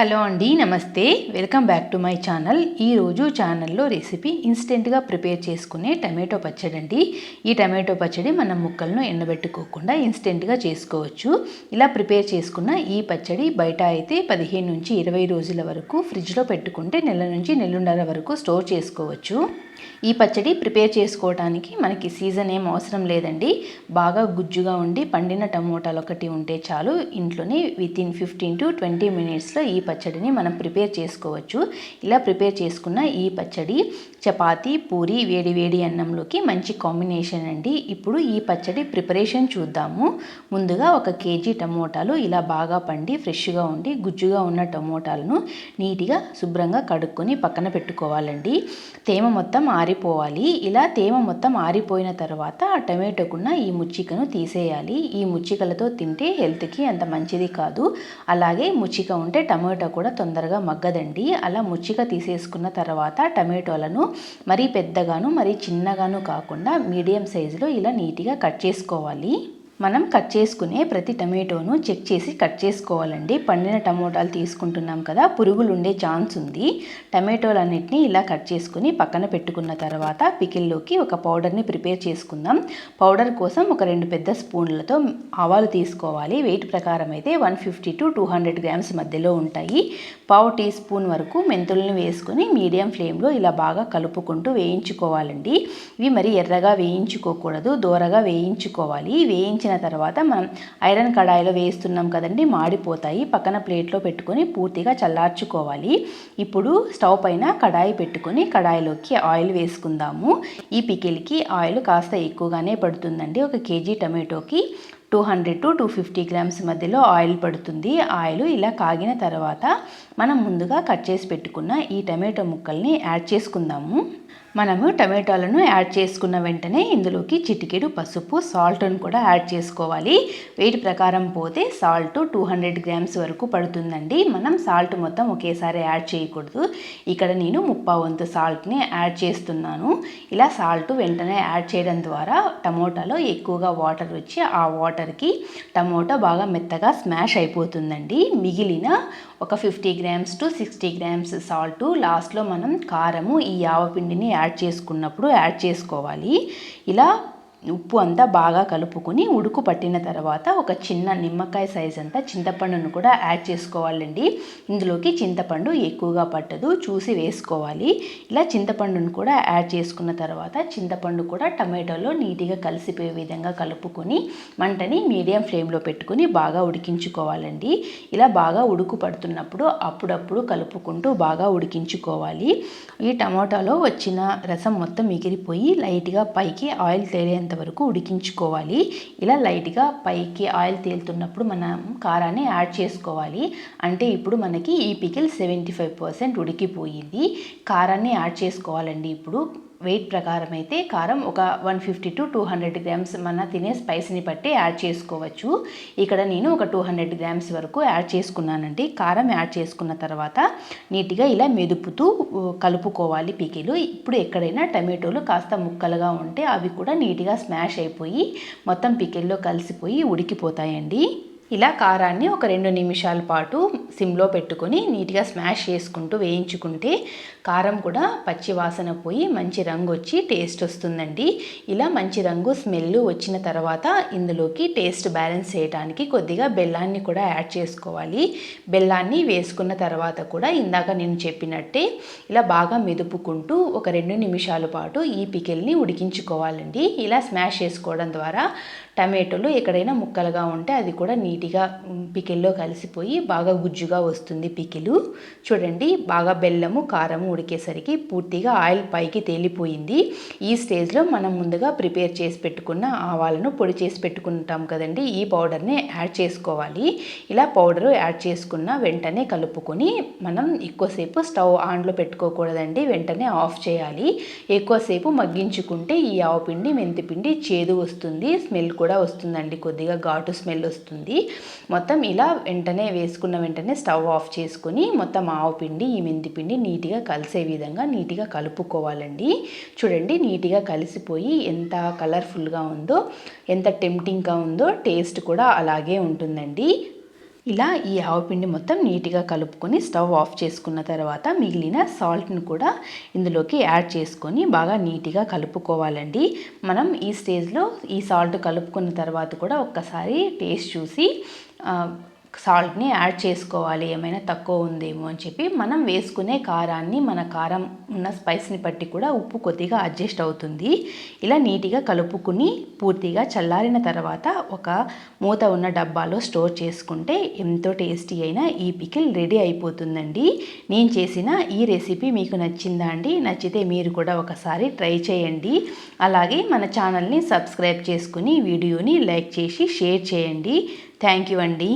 Hello అండి నమస్తే. Welcome back to my channel. ఈరోజు ఛానల్లో రెసిపీ ఇన్స్టెంట్గా ప్రిపేర్ చేసుకునే టమాటో పచ్చడి అండి. ఈ టమాటో పచ్చడి మనం ముక్కలను ఎండబెట్టుకోకుండా ఇన్స్టెంట్గా చేసుకోవచ్చు. ఇలా ప్రిపేర్ చేసుకున్న ఈ పచ్చడి బయట అయితే పదిహేను నుంచి ఇరవై రోజుల వరకు ఫ్రిడ్జ్లో పెట్టుకుంటే నెల నుంచి నెల్లున్నర వరకు స్టోర్ చేసుకోవచ్చు. ఈ పచ్చడి ప్రిపేర్ చేసుకోవడానికి మనకి సీజన్ ఏం అవసరం లేదండి. బాగా గుజ్జుగా ఉండి పండిన టమోటాలు ఒకటి ఉంటే చాలు. ఇంట్లోనే with in fifteen to twenty మినిట్స్లో ఈ పచ్చడిని మనం ప్రిపేర్ చేసుకోవచ్చు. ఇలా ప్రిపేర్ చేసుకున్న ఈ పచ్చడి చపాతీ పూరి వేడి వేడి అన్నంలోకి మంచి కాంబినేషన్ అండి. ఇప్పుడు ఈ పచ్చడి ప్రిపరేషన్ చూద్దాము. ముందుగా ఒక కేజీ టమోటాలు ఇలా బాగా పండి ఫ్రెష్గా ఉండి గుజ్జుగా ఉన్న టమోటాలను నీట్గా శుభ్రంగా కడుక్కొని పక్కన పెట్టుకోవాలండి. తేమ మొత్తం ఆరిపోవాలి ఇలా తేమ మొత్తం ఆరిపోయిన తర్వాత ఆ టమాటోకున్న ఈ ముచ్చికను తీసేయాలి. ఈ ముచ్చికలతో తింటే హెల్త్కి అంత మంచిది కాదు. అలాగే ముచ్చిక ఉంటే టమాటో కూడా తొందరగా మగ్గదండి. అలా ముచ్చిక తీసేసుకున్న తర్వాత టమాటోలను మరీ పెద్దగాను మరీ చిన్నగాను కాకుండా మీడియం సైజులో ఇలా నీట్గా కట్ చేసుకోవాలి. మనం కట్ చేసుకునే ప్రతి టమాటోను చెక్ చేసి కట్ చేసుకోవాలండి. పండిన టమోటాలు తీసుకుంటున్నాం కదా పురుగులు ఉండే ఛాన్స్ ఉంది. టమాటోలన్నింటినీ ఇలా కట్ చేసుకుని పక్కన పెట్టుకున్న తర్వాత పికిల్లోకి ఒక పౌడర్ని ప్రిపేర్ చేసుకుందాం. పౌడర్ కోసం ఒక రెండు పెద్ద స్పూన్లతో ఆవాలు తీసుకోవాలి. వెయిట్ ప్రకారం అయితే one fifty to two hundred grams మధ్యలో ఉంటాయి. పావు టీ స్పూన్ వరకు మెంతులను వేసుకొని మీడియం ఫ్లేమ్లో ఇలా బాగా కలుపుకుంటూ వేయించుకోవాలండి. ఇవి మరి ఎర్రగా వేయించుకోకూడదు దూరగా వేయించుకోవాలి. వేయించిన తర్వాత మనం ఐరన్ కడాయిలో వేస్తున్నాం కదండి మాడిపోతాయి. పక్కన ప్లేట్లో పెట్టుకొని పూర్తిగా చల్లార్చుకోవాలి. ఇప్పుడు స్టవ్ పైన కడాయి పెట్టుకొని కడాయిలోకి ఆయిల్ వేసుకుందాము. ఈ పికిల్కి ఆయిల్ కాస్త ఎక్కువగానే పడుతుందండి. ఒక KG టమాటోకి two hundred to two fifty grams మధ్యలో ఆయిల్ పడుతుంది. ఆయిల్ ఇలా కాగిన తర్వాత మనం ముందుగా కట్ చేసి పెట్టుకున్న ఈ టమాటో ముక్కల్ని యాడ్ చేసుకుందాము. మనము టమాటాలను యాడ్ చేసుకున్న వెంటనే ఇందులోకి చిటికెడు పసుపు సాల్ట్ను కూడా యాడ్ చేసుకోవాలి. వెయిట్ ప్రకారం పోతే సాల్ట్ టూ హండ్రెడ్ గ్రామ్స్ వరకు పడుతుందండి. మనం సాల్ట్ మొత్తం ఒకేసారి యాడ్ చేయకూడదు. ఇక్కడ నేను ముప్పా వంతు సాల్ట్ని యాడ్ చేస్తున్నాను. ఇలా సాల్ట్ వెంటనే యాడ్ చేయడం ద్వారా టమోటాలో ఎక్కువగా వాటర్ వచ్చి ఆ వాటర్కి టమోటా బాగా మెత్తగా స్మాష్ అయిపోతుందండి. మిగిలిన ఒక fifty grams to sixty grams salt లాస్ట్లో మనం కారము ఈ ఆవపిండిని యాడ్ చేసుకున్నప్పుడు యాడ్ చేసుకోవాలి. ఇలా ఉప్పు అంతా బాగా కలుపుకొని ఉడుకు పట్టిన తర్వాత ఒక చిన్న నిమ్మకాయ సైజ్ అంతా చింతపండును కూడా యాడ్ చేసుకోవాలండి. ఇందులోకి చింతపండు ఎక్కువగా పట్టదు చూసి వేసుకోవాలి. ఇలా చింతపండును కూడా యాడ్ చేసుకున్న తర్వాత చింతపండు కూడా టమాటోలో నీట్గా కలిసిపోయే విధంగా కలుపుకొని మంటని మీడియం ఫ్లేమ్లో పెట్టుకొని బాగా ఉడికించుకోవాలండి. ఇలా బాగా ఉడుకు పడుతున్నప్పుడు అప్పుడప్పుడు కలుపుకుంటూ బాగా ఉడికించుకోవాలి. ఈ టమాటాలో వచ్చిన రసం మొత్తం ఎగిరిపోయి లైట్గా పైకి ఆయిల్ తేలేంత వరకు ఉడికించుకోవాలి. ఇలా లైట్గా పైకి ఆయిల్ తేలుతున్నప్పుడు మనం కారాన్ని యాడ్ చేసుకోవాలి. అంటే ఇప్పుడు మనకి ఈ పికిల్ సెవెంటీ ఫైవ్ పర్సెంట్ ఉడికిపోయింది. కారాన్ని యాడ్ చేసుకోవాలండి ఇప్పుడు. వెయిట్ ప్రకారం అయితే కారం ఒక one fifty to two hundred grams మన తినే స్పైస్ని బట్టి యాడ్ చేసుకోవచ్చు. ఇక్కడ నేను ఒక టూ హండ్రెడ్ గ్రామ్స్ వరకు యాడ్ చేసుకున్నానండి. కారం యాడ్ చేసుకున్న తర్వాత నీట్గా ఇలా మెదుపుతూ కలుపుకోవాలి పీకిలు. ఇప్పుడు ఎక్కడైనా టమాటోలు కాస్త ముక్కలుగా ఉంటే అవి కూడా నీట్గా స్మాష్ అయిపోయి మొత్తం పికిల్లో కలిసిపోయి ఉడికిపోతాయండి. ఇలా కారాన్ని ఒక రెండు నిమిషాల పాటు సిమ్లో పెట్టుకొని నీట్గా స్మాష్ చేసుకుంటూ వేయించుకుంటే కారం కూడా పచ్చి వాసన పోయి మంచి రంగు వచ్చి టేస్ట్ వస్తుందండి. ఇలా మంచి రంగు స్మెల్ వచ్చిన తర్వాత ఇందులోకి టేస్ట్ బ్యాలెన్స్ చేయడానికి కొద్దిగా బెల్లాన్ని కూడా యాడ్ చేసుకోవాలి. బెల్లాన్ని వేసుకున్న తర్వాత కూడా ఇందాక నేను చెప్పినట్టే ఇలా బాగా మెదుపుకుంటూ ఒక రెండు నిమిషాల పాటు ఈ పికిల్ని ఉడికించుకోవాలండి. ఇలా స్మాష్ చేసుకోవడం ద్వారా టమాటోలు ఎక్కడైనా ముక్కలుగా ఉంటే అది కూడా నీట్ నీట్గా పికిల్లో కలిసిపోయి బాగా గుజ్జుగా వస్తుంది పికిలు. చూడండి బాగా బెల్లము కారము ఉడికేసరికి పూర్తిగా ఆయిల్ పైకి తేలిపోయింది. ఈ స్టేజ్లో మనం ముందుగా ప్రిపేర్ చేసి పెట్టుకున్న ఆవాలను పొడి చేసి పెట్టుకుంటాం కదండి. ఈ పౌడర్ని యాడ్ చేసుకోవాలి. ఇలా పౌడర్ యాడ్ చేసుకున్న వెంటనే కలుపుకొని మనం ఎక్కువసేపు స్టవ్ ఆన్లో పెట్టుకోకూడదండి. వెంటనే ఆఫ్ చేయాలి. ఎక్కువసేపు మగ్గించుకుంటే ఈ ఆవపిండి మెంతిపిండి చేదు వస్తుంది. స్మెల్ కూడా వస్తుందండి. కొద్దిగా ఘాటు స్మెల్ వస్తుంది. మొత్తం ఇలా వెంటనే వేసుకున్న వెంటనే స్టవ్ ఆఫ్ చేసుకొని మొత్తం ఆవు పిండి ఈ మెంతి పిండి నీట్గా కలిసే విధంగా నీట్గా కలుపుకోవాలండి. చూడండి నీట్గా కలిసిపోయి ఎంత కలర్ఫుల్గా ఉందో ఎంత టెంప్టింగ్గా ఉందో టేస్ట్ కూడా అలాగే ఉంటుందండి. ఇలా ఈ ఆవపిండి మొత్తం నీట్గా కలుపుకొని స్టవ్ ఆఫ్ చేసుకున్న తర్వాత మిగిలిన సాల్ట్ను కూడా ఇందులోకి యాడ్ చేసుకొని బాగా నీట్గా కలుపుకోవాలండి. మనం ఈ స్టేజ్లో ఈ సాల్ట్ కలుపుకున్న తర్వాత కూడా ఒక్కసారి టేస్ట్ చూసి సాల్ట్ని యాడ్ చేసుకోవాలి ఏమైనా తక్కువ ఉందేమో అని చెప్పి మనం వేసుకునే కారాన్ని మన కారం ఉన్న స్పైస్ని బట్టి కూడా ఉప్పు కొద్దిగా అడ్జస్ట్ అవుతుంది. ఇలా నీట్గా కలుపుకుని పూర్తిగా చల్లారిన తర్వాత ఒక మూత ఉన్న డబ్బాలో స్టోర్ చేసుకుంటే ఎంతో టేస్టీ అయిన ఈ పికిల్ రెడీ అయిపోతుందండి. నేను చేసిన ఈ రెసిపీ మీకు నచ్చిందా అండి? నచ్చితే మీరు కూడా ఒకసారి ట్రై చేయండి. అలాగే మన ఛానల్ని సబ్స్క్రైబ్ చేసుకుని వీడియోని లైక్ చేసి షేర్ చేయండి. థ్యాంక్ యూ అండి.